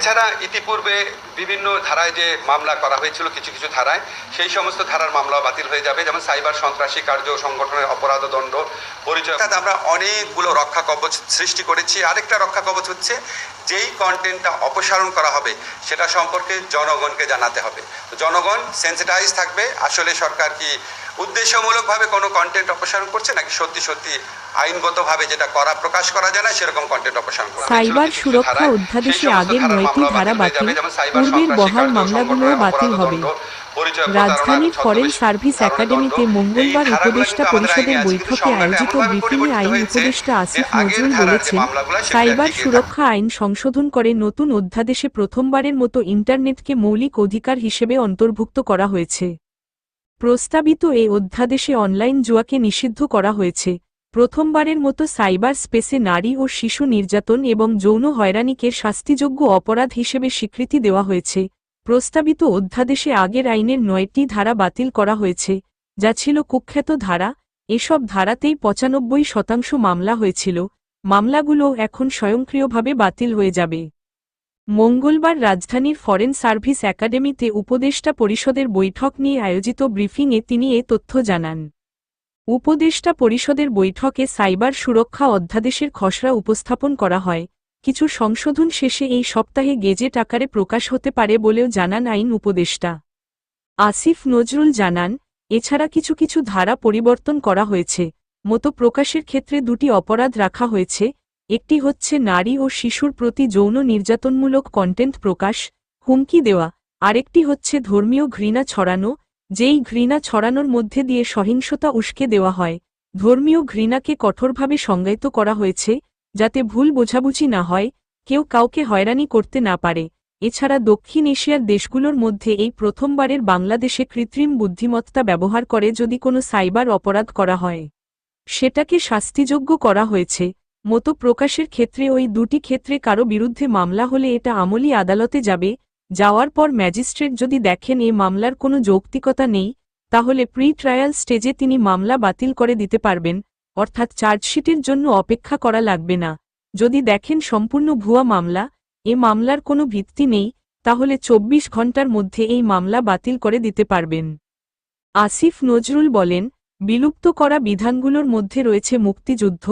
এছাড়া ইতিপূর্বে বিভিন্ন ধারায় যে মামলা করা হয়েছিল, কিছু কিছু ধারায়, সেই সমস্ত ধারার মামলা বাতিল হয়ে যাবে। যেমন সাইবার সন্ত্রাসী কার্য সংগঠনের অপরাধ দণ্ড, পরিচয় অর্থাৎ আমরা অনেকগুলো রক্ষা কবচ সৃষ্টি করেছি। আরেকটা রক্ষা কবচ হচ্ছে যেই কন্টেন্টটা অপসারণ করা হবে সেটা সম্পর্কে জনগণকে জানাতে হবে। তো জনগণ সেন্সিটাইজ থাকবে আসলে সরকার কি উদ্দেশ্যমূলকভাবে কোনো কন্টেন্ট অপসারণ করছে নাকি সত্যি সত্যি আইনগতভাবে যেটা করা প্রকাশ করা যায় না সেরকম কন্টেন্ট অপসারণ করা সাইবার সুরক্ষা অধ্যাদেশে আগের নয়টি ধারা বাতিল পূর্বের বহাল কার্য মামলাগুলোও বাতিল হবে। রাজধানীর ফরেন সার্ভিস একাডেমিতে মঙ্গলবার উপদেষ্টা পরিষদের বৈঠকে আয়োজিত ব্রিফিংয়ে আইন উপদেষ্টা আসিফ নজরুল বলেছেন সাইবার সুরক্ষা আইন সংশোধন করে নতুন অধ্যাদেশে প্রথমবারের মতো ইন্টারনেটকে মৌলিক অধিকার হিসেবে অন্তর্ভুক্ত করা হয়েছে। প্রস্তাবিত এই অধ্যাদেশে অনলাইন জুয়াকে নিষিদ্ধ করা হয়েছে। প্রথমবারের মতো সাইবার স্পেসে নারী ও শিশু নির্যাতন এবং যৌন হয়রানিকে শাস্তিযোগ্য অপরাধ হিসেবে স্বীকৃতি দেওয়া হয়েছে। প্রস্তাবিত অধ্যাদেশে আগের আইনের নয়টি ধারা বাতিল করা হয়েছে, যা ছিল কুখ্যাত ধারা। এসব ধারাতেই পঁচানব্বই শতাংশ মামলা হয়েছিল। মামলাগুলো এখন স্বয়ংক্রিয়ভাবে বাতিল হয়ে যাবে। মঙ্গলবার রাজধানীর ফরেন সার্ভিস একাডেমিতে উপদেষ্টা পরিষদের বৈঠক নিয়ে আয়োজিত ব্রিফিংয়ে তিনি এ তথ্য জানান। উপদেষ্টা পরিষদের বৈঠকে সাইবার সুরক্ষা অধ্যাদেশের খসড়া উপস্থাপন করা হয়। কিছু সংশোধন শেষে এই সপ্তাহে গেজেট আকারে প্রকাশ হতে পারে বলেও জানান আইন উপদেষ্টা। আসিফ নজরুল জানান, এছাড়া কিছু কিছু ধারা পরিবর্তন করা হয়েছে। মতো প্রকাশের ক্ষেত্রে দুটি অপরাধ রাখা হয়েছে, একটি হচ্ছে নারী ও শিশুর প্রতি যৌন নির্যাতনমূলক কন্টেন্ট প্রকাশ, হুমকি দেওয়া, আরেকটি হচ্ছে ধর্মীয় ঘৃণা ছড়ানো, যেই ঘৃণা ছড়ানোর মধ্যে দিয়ে সহিংসতা উস্কে দেওয়া হয়। ধর্মীয় ঘৃণাকে কঠোরভাবে সংজ্ঞায়িত করা হয়েছে যাতে ভুল বোঝাবুঝি না হয়, কেউ কাউকে হয়রানি করতে না পারে। এছাড়া দক্ষিণ এশিয়ার দেশগুলোর মধ্যে এই প্রথমবারের বাংলাদেশে কৃত্রিম বুদ্ধিমত্তা ব্যবহার করে যদি কোনো সাইবার অপরাধ করা হয়। সেটাকে শাস্তিযোগ্য করা হয়েছে, মতো প্রকাশের ক্ষেত্রে ওই দুটি ক্ষেত্রে কারও বিরুদ্ধে মামলা হলে এটা আমলি আদালতে যাবে, যাওয়ার পর ম্যাজিস্ট্রেট যদি দেখেন এ মামলার কোনো যৌক্তিকতা নেই, তাহলে প্রি ট্রায়াল স্টেজে তিনি মামলা বাতিল করে দিতে পারবেন অর্থাৎ চার্জশিটের জন্য অপেক্ষা করা লাগবে না। যদি দেখেন সম্পূর্ণ ভুয়া মামলা, এ মামলার কোনো ভিত্তি নেই, তাহলে চব্বিশ ঘণ্টার মধ্যে এই মামলা বাতিল করে দিতে পারবেন। আসিফ নজরুল বলেন, বিলুপ্ত করা বিধানগুলোর মধ্যে রয়েছে মুক্তিযুদ্ধ,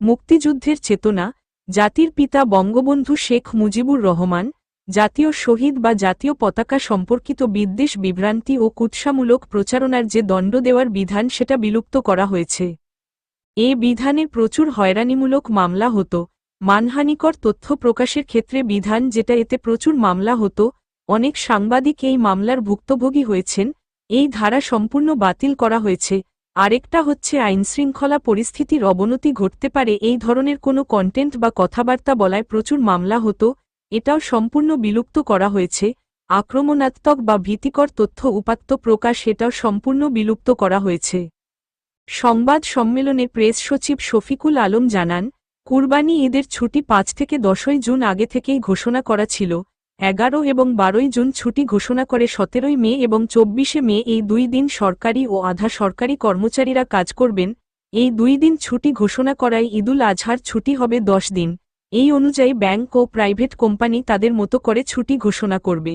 মুক্তিযুদ্ধের চেতনা, জাতির পিতা বঙ্গবন্ধু শেখ মুজিবুর রহমান, জাতীয় শহীদ বা জাতীয় পতাকা সম্পর্কিত বিদ্বেষ বিভ্রান্তি ও কুৎসামূলক প্রচারণার যে দণ্ড দেওয়ার বিধান সেটা বিলুপ্ত করা হয়েছে। এ বিধানে প্রচুর হয়রানিমূলক মামলা হতো। মানহানিকর তথ্য প্রকাশের ক্ষেত্রে বিধান যেটা এতে প্রচুর মামলা হতো, অনেক সাংবাদিক এই মামলার ভুক্তভোগী হয়েছেন, এই ধারা সম্পূর্ণ বাতিল করা হয়েছে। আরেকটা হচ্ছে আইনশৃঙ্খলা পরিস্থিতির অবনতি ঘটতে পারে এই ধরনের কোনো কন্টেন্ট বা কথাবার্তা বলায় প্রচুর মামলা হতো, এটাও সম্পূর্ণ বিলুপ্ত করা হয়েছে। আক্রমণাত্মক বা ভীতিকর তথ্য উপাত্ত প্রকাশ এটাও সম্পূর্ণ বিলুপ্ত করা হয়েছে। সংবাদ সম্মেলনে প্রেস সচিব শফিকুল আলম জানান, কুরবানি ঈদের ছুটি পাঁচ থেকে দশই জুন আগে থেকেই ঘোষণা করা ছিল। এগারো এবং বারোই জুন ছুটি ঘোষণা করে সতেরোই মে এবং চব্বিশে মে এই দুই দিন সরকারি ও আধা সরকারি কর্মচারীরা কাজ করবেন। এই দুই দিন ছুটি ঘোষণা করায় ঈদুল আজহার ছুটি হবে দশ দিন। এই অনুযায়ী ব্যাংক ও প্রাইভেট কোম্পানি তাদের মতো করে ছুটি ঘোষণা করবে।